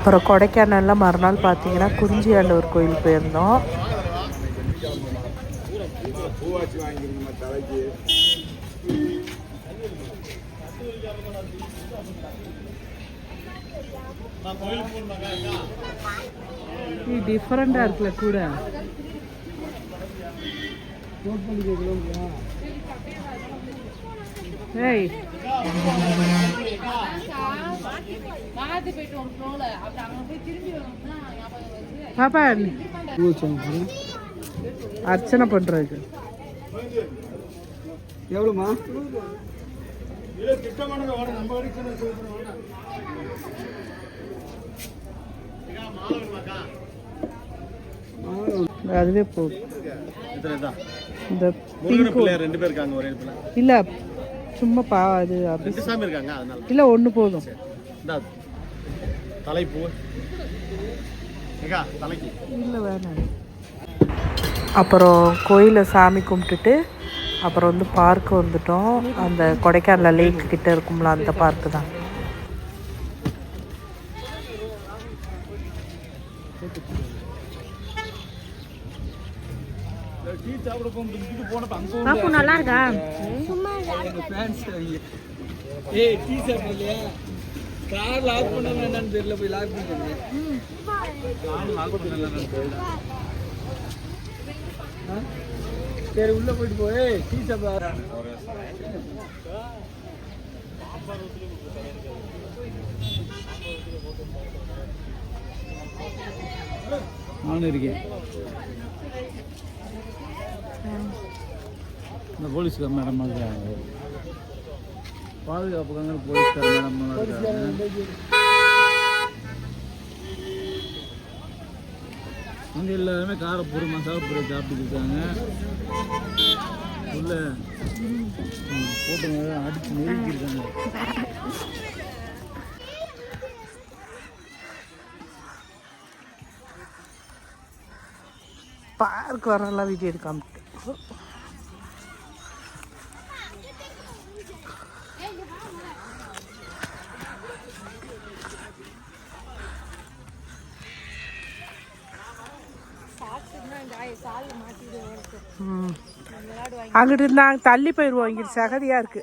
அப்புறம் கொடைக்கானலில் மறுநாள் பார்த்தீங்கன்னா குறிஞ்சியாண்டவர் கோயில் போயிருந்தோம். டிஃப்ரெண்டாக இருக்குல்ல கூட? ஏய். பாப்பா அர்ச்சனை பண்றதுக்கு. எவ்வளோமா இல்லை திட்டமானங்க வாட நம்ம அதுவே போதும் இந்த ரெண்டு பேர் இருக்காங்க ஒரே இல்ல சும்மா பா அது அப்படி. சாமி இருக்காங்க அதனால. இல்ல ஒண்ணு போதும். தலைப்பூ. தலைக்கு. இல்ல வேணாம். அப்புறம் கோயிலை சாமி கும்பிட்டுட்டு அப்புறம் வந்து பார்க் வந்துட்டோம். அந்த கொடைக்கானல் லேக் கிட்ட இருக்கும்ல அந்த பார்க்கு தான் டீ சாப்பிட போகும்போது இதுக்கு போனப்ப அங்க பாப்பு நல்லா இருக்கா ஏய் டீ இல்லையா கார் லாக் பண்ண என்னன்னு தெரியல போய் லாக் பண்ணிட்டு கார் லாக் பண்ணல சரி உள்ள போயிட்டு போய் டீ you. நானும் இருக்கேன். இந்த போலீஸ்கார் மேடம் இருக்காங்க. பாதுகாப்புக்காக போலீஸ்கார் மேடம் இருக்காங்க. அங்கே எல்லாருமே காரப்பூர் மசாலாப்பூரை சாப்பிட்டு இருக்காங்க. உள்ள போட்டு அடிச்சு நெருக்கியிருக்காங்க பார்க் வரலாம் வீடியோ எடுக்காம ம். அங்கிட்டு நாங்கள் தள்ளி போயிடுவோம் இங்கிட்டு சகதியா இருக்கு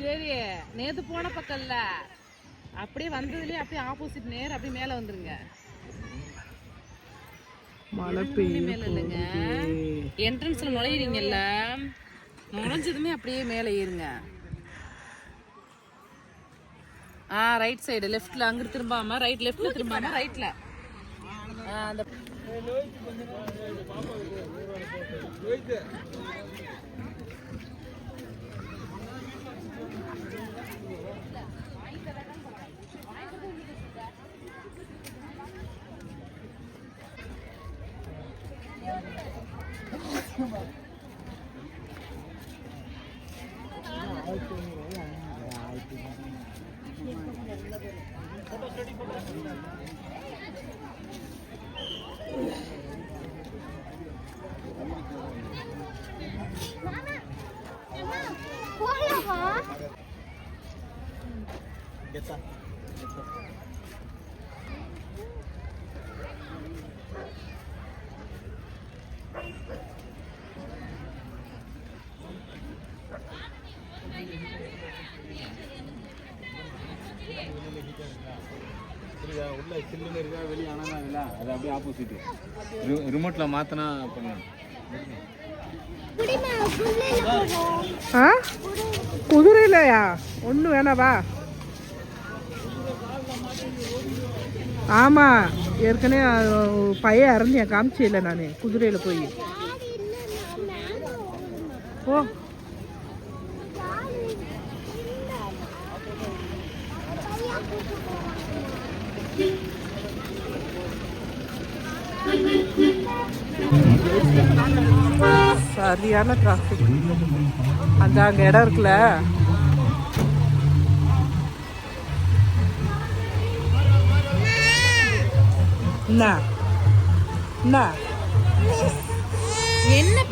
சரி நேத்து போன பக்கம் இல்ல அப்படியே வந்ததுலயே அப்படியே ஆப்போசிட் நேர் அப்படியே மேல வந்துருங்க. மழை பெய்யும் மேல இல்லைங்க. என்ட்ரன்ஸ்ல நுழையிறீங்கல்ல. நுழைஞ்சதுமே அப்படியே மேல ஏறுங்க. ஆ ரைட் சைடு லெஃப்ட்ல அங்கிட்டு திரும்பாம ரைட் லெஃப்ட்ல திரும்பாம ரைட்ல அந்த உள்ள சில்லுன்னு இருக்கா? வெளியே அனலாங்கல்ல அது அப்படியே ஆப்போசிட் ரிமோட்ல மாத்தினா பண்ணலாம். ஆ? குதிரையிலயா? ஒன்று வேணாவா ஆமாம் ஏற்கனவே பையன் இறந்தியா காமிச்சே இல்லை நான் குதிரையில் போய். ஓ சரியான டிராஃபிக் அந்த அங்கே இடம் இருக்குல்ல. என்ன? என்ன?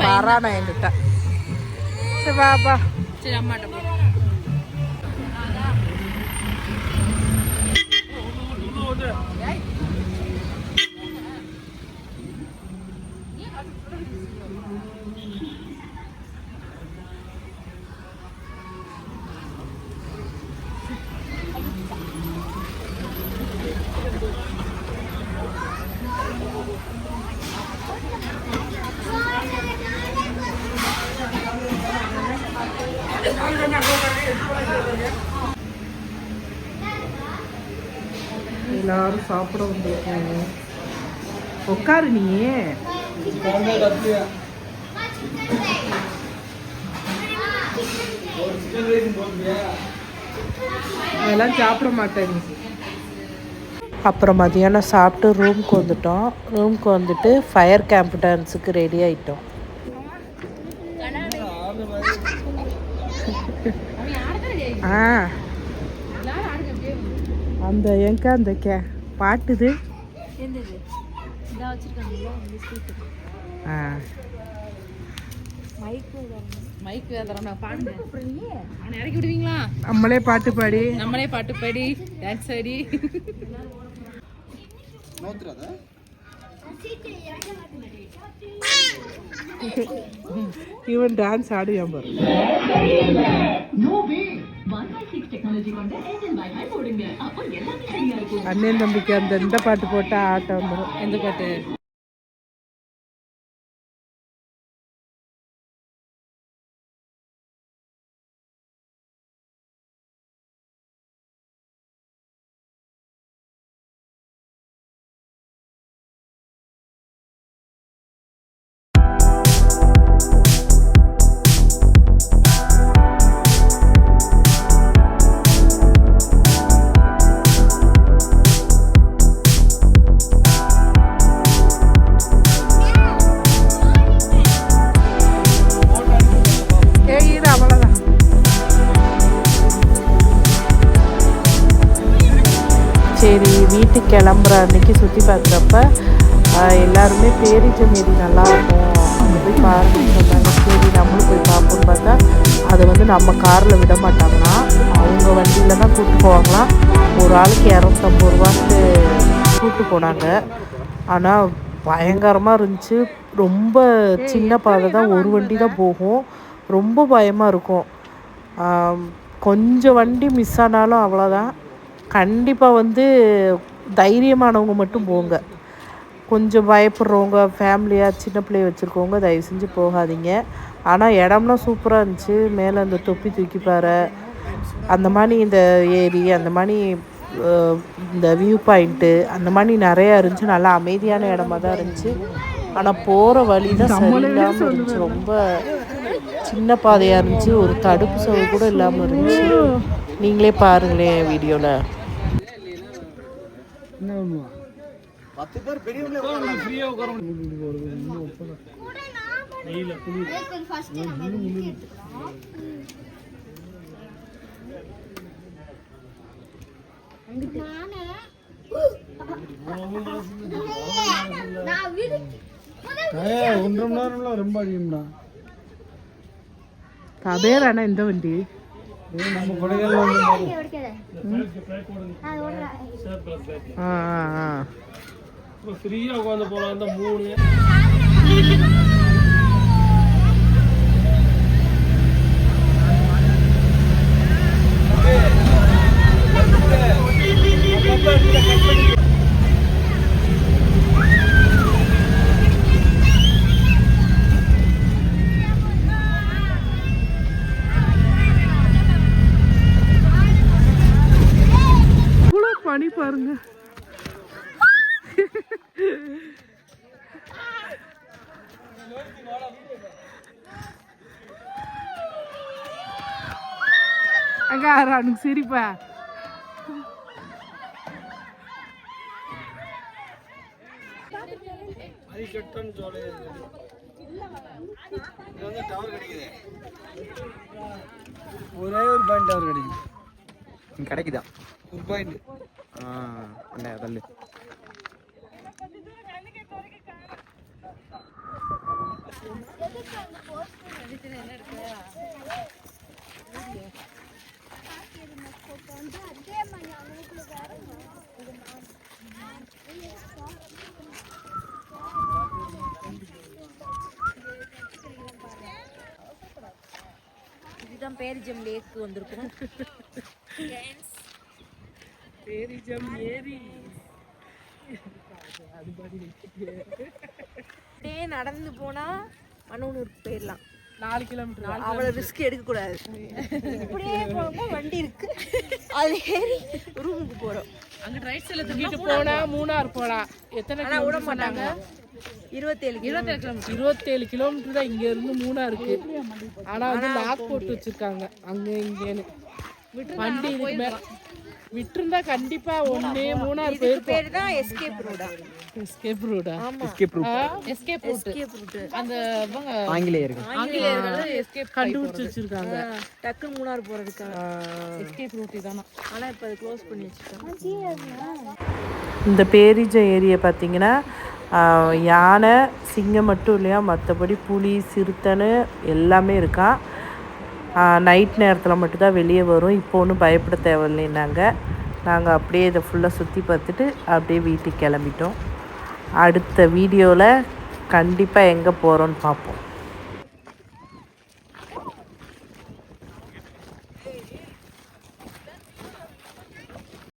வரானா என்கிட்ட. சரி வா. சரி அம்மாட்ட போ. எல்லாரும் சாப்பிட வந்திருக்காங்க உட்காரு நீ அதெல்லாம் சாப்பிட மாட்டேங்க அப்புறம் மதியானம் சாப்பிட்டு ரூம்க்கு வந்துட்டோம். ரூம்க்கு வந்துட்டு ஃபயர் கேம்ப் டான்ஸுக்கு ரெடி ஆயிட்டோம். ஆ. அந்த எங்க அந்த கே பாட்டுது? நம்மளே பாட்டு பாடி நம்மளே பாட்டு பாடி டான்ஸ் ஆடி. இவன் டான்ஸ் ஆடுவான் பாரு. அண்ணன் தம்பிக்கு அந்த இந்த பாட்டு போட்டா ஆட்டம் வந்துடும் எந்த பாட்டு? அன்றைக்கி சுற்றி பார்க்குறப்ப எல்லாருமே பேரிஜம் ஏரி நல்லா இருக்கும் அங்கே போய் பாருங்கன்னு சொன்னாங்க. சரி நம்மளும் போய் பார்ப்போம்னு பார்த்தா அதை வந்து நம்ம காரில் விட மாட்டாங்கன்னா அவங்க வண்டியில் தான் கூப்பிட்டு போவாங்களாம் ஒரு ஆளுக்கு இரநூத்தம்பது ரூபான்ட்டு கூப்பிட்டு போனாங்க. ஆனால் பயங்கரமாக இருந்துச்சு. ரொம்ப சின்ன பாதை தான். ஒரு வண்டி தான் போகும். ரொம்ப பயமாக இருக்கும். கொஞ்சம் வண்டி மிஸ் ஆனாலும் அவ்வளோதான் கண்டிப்பாக வந்து தைரியமானவங்க மட்டும் போங்க. கொஞ்சம் பயப்படுறவங்க ஃபேமிலியாக சின்ன பிள்ளைய வச்சுருக்கவங்க தயவு செஞ்சு போகாதீங்க. ஆனால் இடம்லாம் சூப்பராக இருந்துச்சு. மேலே அந்த தொப்பி தூக்கி பாறை அந்த மாதிரி இந்த ஏரி அந்த மாதிரி இந்த வியூ பாயிண்ட்டு அந்த மாதிரி நிறையா இருந்துச்சு. நல்லா அமைதியான இடமா தான் இருந்துச்சு. ஆனால் போகிற வழி தான் சரியில்லாமல் இருந்துச்சு. ரொம்ப சின்ன பாதையாக இருந்துச்சு. ஒரு தடுப்பு சவு கூட இல்லாமல் இருந்துச்சு. நீங்களே பாருங்களேன் வீடியோவில் என்ன பண்ணுவா பத்து பேர் பெரியவங்களே ஃப்ரீயா உட்கார வெயில குளிர் ஒன்றரை மணி நேரம்லாம் ரொம்ப அதிகம்டா கபேர் ஆனால் இந்த வண்டி நம்ம கொடைக்கானல் ஆ ஆ ஆ. ஃப்ரீயா உட்காந்து அந்த மூணு. பாருங்க. அங்கே அவனுக்கு சிரிப்பா. அது கெட்டன்னு சொல்லு இது வந்து டவர் கிடைக்குது ஒரே ஒரு பாயிண்ட் டவர் கிடைக்குது. கிடைக்குதா? ஒரு பாயிண்ட் ஆ அந்த கல்லு இதுதான் பேரிஜம் லேக் வந்திருக்கோம் பேரிஜம் ஏரி. அப்படியே நடந்து போனா மனூருக்கு போயிடலாம். நாலு கிலோமீட்டர் அவ்வளவு ரிஸ்க் எடுக்க கூடாது இப்படியே போனோம்னா வண்டி இருக்கு. அது ஏறி ரூமுக்கு போறோம். அங்க ரைட் சைடுல இங்கிட்டு போனா மூணார் போலாம் எத்தனை விட கிலோமீட்டர் மாட்டாங்க. இருபத்தேழு இருபத்தேழு கிலோமீட்டர் இருபத்தேழு கிலோமீட்டர் தான் இங்க இருந்து மூணாருக்கு ஆனா வந்து லாக் போட்டு வச்சிருக்காங்க. அங்க இங்கேன்னு. வண்டி இதுக்கு விட்டுருந்தா கண்டிப்பா ஒண்ணு மூணார் போயிருப்போம் பேர் தான் எஸ்கேப் ரோடா எஸ்கேப் ரோடா எஸ்கேப் ரூட் எஸ்கேப் ரூட் அந்த இவங்க ஆங்கிலேயருக்கு ஆங்கிலேயர்கள் எஸ்கேப் கண்டுபிடிச்சு வச்சிருக்காங்க. டக்குன்னு மூணார் போறதுக்காக எஸ்கேப் ரூட் இதானா? ஆனா இப்ப அது க்ளோஸ் பண்ணி வச்சிருக்காங்க இந்த பேரிஜ ஏரியை பார்த்தீங்கன்னா யானை சிங்கம் மட்டும் இல்லையா மற்றபடி புலி சிறுத்தைன்னு எல்லாமே இருக்கான் நைட் நேரத்தில் மட்டும்தான் வெளியே வரும். இப்போ ஒன்றும் பயப்பட தேவையில்லைனாங்க நாங்கள் அப்படியே இதை ஃபுல்லாக சுற்றி பார்த்துட்டு அப்படியே வீட்டுக்கு கிளம்பிட்டோம். அடுத்த வீடியோவில் கண்டிப்பாக எங்கே போகிறோன்னு பார்ப்போம்.